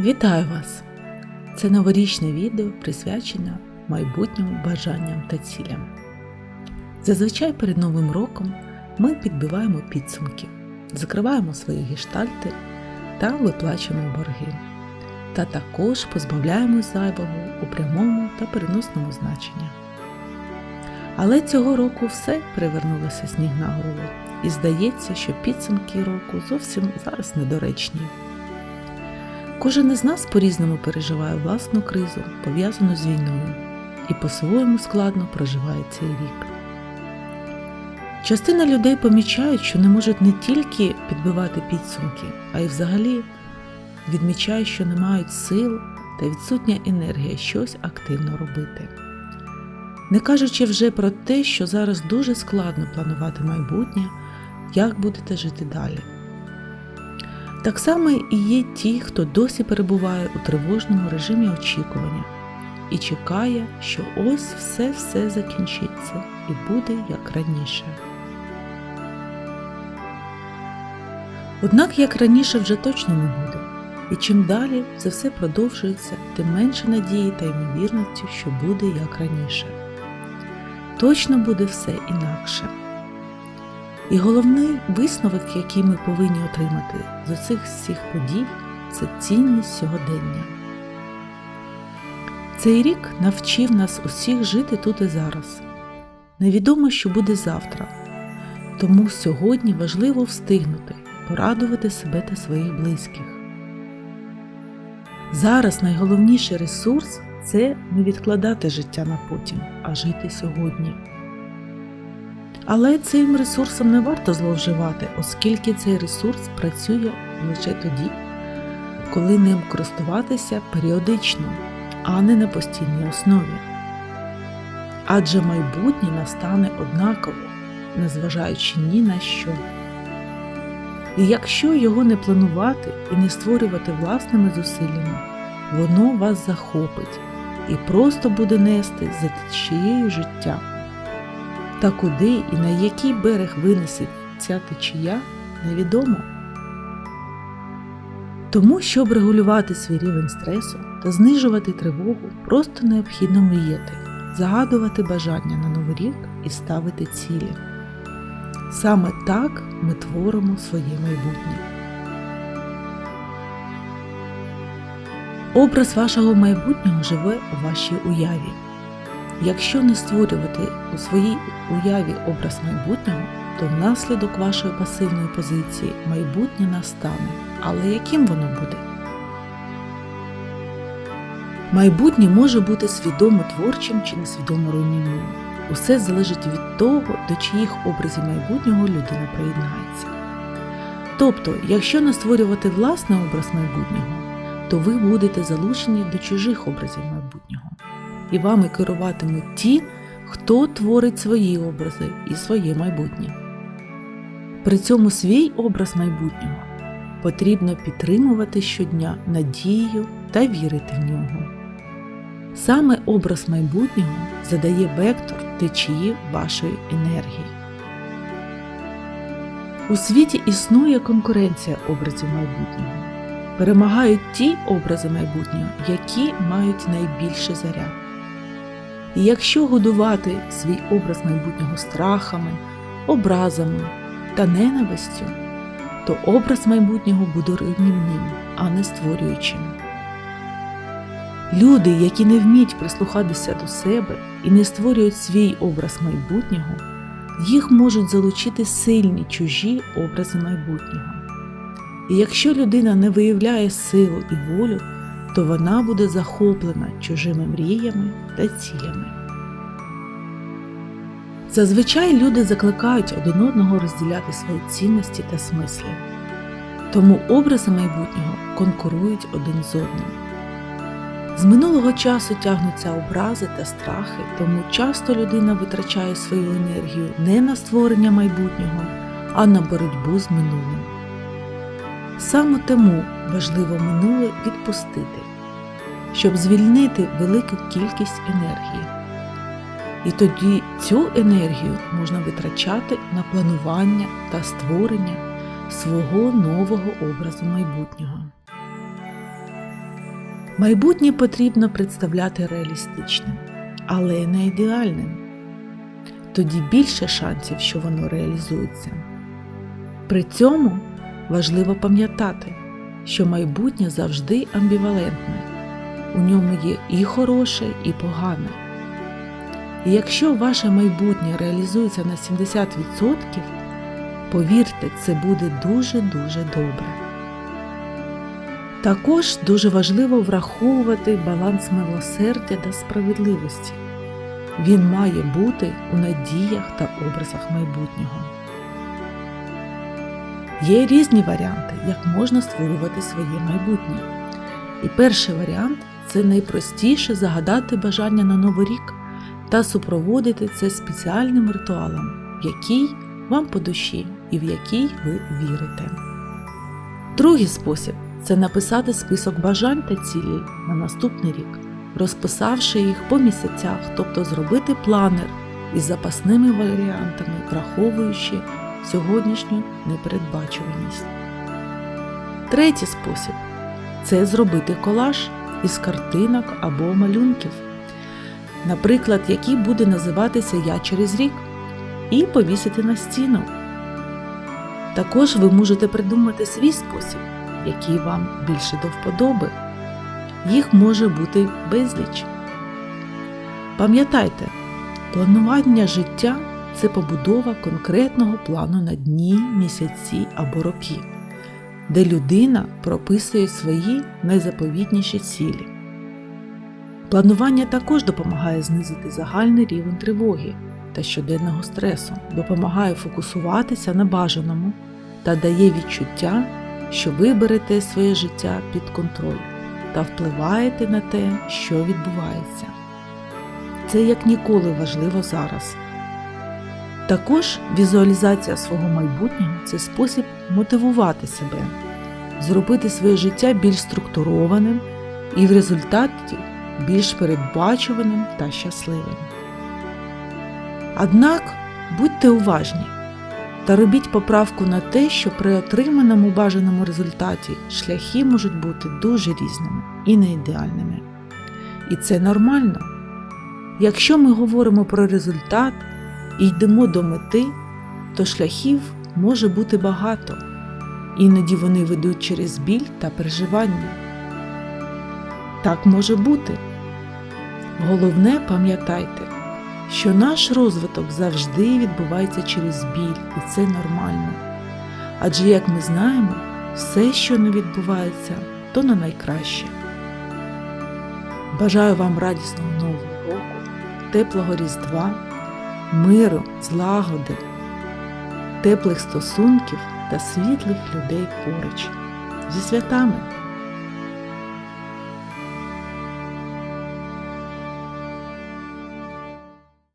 Вітаю вас! Це новорічне відео присвячене майбутньому бажанням та цілям. Зазвичай перед Новим роком ми підбиваємо підсумки, закриваємо свої гештальти та виплачуємо борги. Та також позбавляємось зайвого у прямому та переносному значенні. Але цього року все перевернулося сніг на голову, і здається, що підсумки року зовсім зараз недоречні. Кожен із нас по-різному переживає власну кризу, пов'язану з війною, і по-своєму складно проживає цей рік. Частина людей помічають, що не можуть не тільки підбивати підсумки, а й взагалі відмічають, що не мають сил та відсутня енергія щось активно робити. Не кажучи вже про те, що зараз дуже складно планувати майбутнє, як будете жити далі. Так само і є ті, хто досі перебуває у тривожному режимі очікування і чекає, що ось все-все закінчиться і буде як раніше. Однак як раніше вже точно не буде, і чим далі це все продовжується, тим менше надії та ймовірності, що буде як раніше. Точно буде все інакше. І головний висновок, який ми повинні отримати з оцих всіх подій, це цінність сьогодення. Цей рік навчив нас усіх жити тут і зараз. Невідомо, що буде завтра, тому сьогодні важливо встигнути порадувати себе та своїх близьких. Зараз найголовніший ресурс це не відкладати життя на потім, а жити сьогодні. Але цим ресурсом не варто зловживати, оскільки цей ресурс працює лише тоді, коли ним користуватися періодично, а не на постійній основі. Адже майбутнє настане однаково, незважаючи ні на що. І якщо його не планувати і не створювати власними зусиллями, воно вас захопить і просто буде нести за течією життя. Та куди і на який берег винесе ця течія, невідомо. Тому, щоб регулювати свій рівень стресу та знижувати тривогу, просто необхідно мріяти, загадувати бажання на новий рік і ставити цілі. Саме так ми творимо своє майбутнє. Образ вашого майбутнього живе у вашій уяві. Якщо не створювати у своїй уяві образ майбутнього, то внаслідок вашої пасивної позиції майбутнє настане. Але яким воно буде? Майбутнє може бути свідомо творчим чи несвідомо руйнівним. Усе залежить від того, до чиїх образів майбутнього людина приєднається. Тобто, якщо не створювати власний образ майбутнього, то ви будете залучені до чужих образів майбутнього і вами керуватимуть ті, хто творить свої образи і своє майбутнє. При цьому свій образ майбутнього потрібно підтримувати щодня надією та вірити в нього. Саме образ майбутнього задає вектор течії вашої енергії. У світі існує конкуренція образів майбутнього. Перемагають ті образи майбутнього, які мають найбільший заряд. І якщо годувати свій образ майбутнього страхами, образами та ненавистю, то образ майбутнього буде руйнівним, а не створюючим. Люди, які не вміють прислухатися до себе і не створюють свій образ майбутнього, їх можуть залучити сильні чужі образи майбутнього. І якщо людина не виявляє силу і волю, то вона буде захоплена чужими мріями та цілями. Зазвичай люди закликають один одного розділяти свої цінності та смисли, тому образи майбутнього конкурують один з одним. З минулого часу тягнуться образи та страхи, тому часто людина витрачає свою енергію не на створення майбутнього, а на боротьбу з минулим. Саме тому важливо минуле відпустити, щоб звільнити велику кількість енергії. І тоді цю енергію можна витрачати на планування та створення свого нового образу майбутнього. Майбутнє потрібно представляти реалістичним, але не ідеальним. Тоді більше шансів, що воно реалізується. При цьому важливо пам'ятати, що майбутнє завжди амбівалентне, у ньому є і хороше, і погане. І якщо ваше майбутнє реалізується на 70%, повірте, це буде дуже-дуже добре. Також дуже важливо враховувати баланс милосердя та справедливості. Він має бути у надіях та образах майбутнього. Є різні варіанти, як можна створювати своє майбутнє. І перший варіант це найпростіше загадати бажання на Новий рік та супроводити це спеціальним ритуалом, який вам по душі і в який ви вірите. Другий спосіб це написати список бажань та цілей на наступний рік, розписавши їх по місяцях, тобто зробити планер із запасними варіантами, враховуючи сьогоднішню непередбачуваність. Третій спосіб це зробити колаж із картинок або малюнків, наприклад, який буде називатися Я через рік, і повісити на стіну. Також ви можете придумати свій спосіб, який вам більше до вподоби. Їх може бути безліч. Пам'ятайте, планування життя це побудова конкретного плану на дні, місяці або роки, де людина прописує свої найзаповітніші цілі. Планування також допомагає знизити загальний рівень тривоги та щоденного стресу, допомагає фокусуватися на бажаному та дає відчуття, що ви берете своє життя під контроль та впливаєте на те, що відбувається. Це як ніколи важливо зараз. Також візуалізація свого майбутнього це спосіб мотивувати себе, зробити своє життя більш структурованим і в результаті більш передбачуваним та щасливим. Однак будьте уважні та робіть поправку на те, що при отриманому бажаному результаті шляхи можуть бути дуже різними і не ідеальними. І це нормально. Якщо ми говоримо про результат і йдемо до мети, то шляхів може бути багато, іноді вони ведуть через біль та переживання. Так може бути. Головне пам'ятайте, що наш розвиток завжди відбувається через біль, і це нормально. Адже, як ми знаємо, все, що не відбувається, то на найкраще. Бажаю вам радісного нового року, теплого Різдва, миру, злагоди, теплих стосунків та світлих людей поруч. Зі святами!